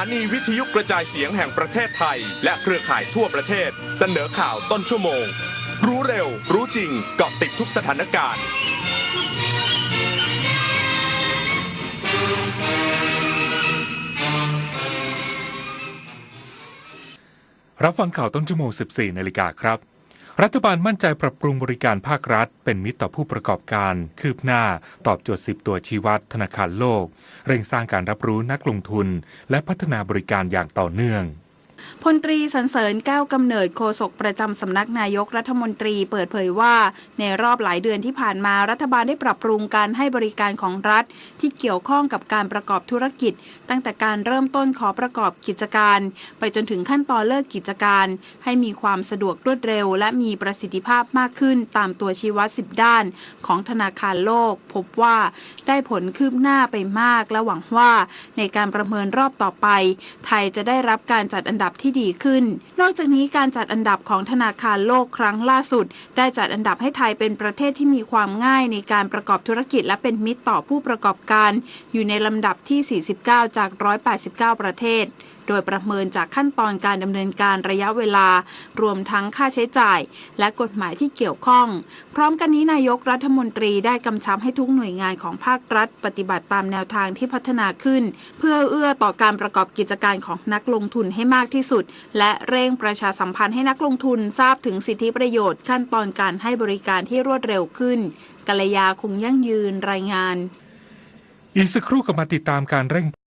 สถานีวิทยุกระจายเสียงแห่งประเทศไทย และเครือข่ายทั่วประเทศ เสนอข่าวต้นชั่วโมง รู้เร็ว รู้จริงเกาะติดทุกสถานการณ์ รับฟังข่าวต้นชั่วโมง 14 นาฬิกาครับ รัฐบาลมั่นใจปรับปรุงบริการภาครัฐ เป็นมิตรต่อผู้ประกอบการ คืบหน้า ตอบโจทย์ 10 ตัวชี้วัดธนาคารโลก เร่งสร้างการรับรู้นักลงทุน และพัฒนาบริการอย่างต่อเนื่อง พลตรีสันเสริญแก้วกำเนิดโฆษกประจำสำนักนายกรัฐมนตรีเปิดเผยว่า ในรอบหลายเดือนที่ผ่านมารัฐบาลได้ปรับปรุงการให้บริการของรัฐ ที่เกี่ยวข้องกับการประกอบธุรกิจ ตั้งแต่การเริ่มต้นขอประกอบกิจการ ไปจนถึงขั้นตอนเลิกกิจการ ให้มีความสะดวกรวดเร็ว และมีประสิทธิภาพมากขึ้นตามตัวชี้วัด 10 ด้าน ของธนาคารโลก พบว่าได้ผลคืบหน้าไปมากและหวังว่า ในการประเมินรอบต่อไป ไทยจะได้รับการจัดอันดับดับที่ดีขึ้น นอกจากนี้การจัดอันดับของธนาคารโลกครั้งล่าสุด ได้จัดอันดับให้ไทยเป็นประเทศที่มีความง่ายในการประกอบธุรกิจและเป็นมิตรต่อผู้ประกอบการ อยู่ในลำดับที่ 49 จาก 189 ประเทศ โดยประเมินจากขั้นตอนการดำเนินการระยะเวลา รวมทั้งค่าใช้จ่าย และกฎหมายที่เกี่ยวข้อง พร้อมกันนี้นายกรัฐมนตรีได้กำชับให้ทุกหน่วยงานของภาครัฐ ปฏิบัติตามแนวทางที่พัฒนาขึ้น เพื่อเอื้อต่อการประกอบกิจการของนักลงทุนให้มากที่สุด และเร่งประชาสัมพันธ์ให้นักลงทุนทราบถึงสิทธิประโยชน์ขั้นตอนการให้บริการที่รวดเร็วขึ้นกัลยาคงยั่งยืนรายงาน อีกสักครู่กลับมาติดตามการเร่ง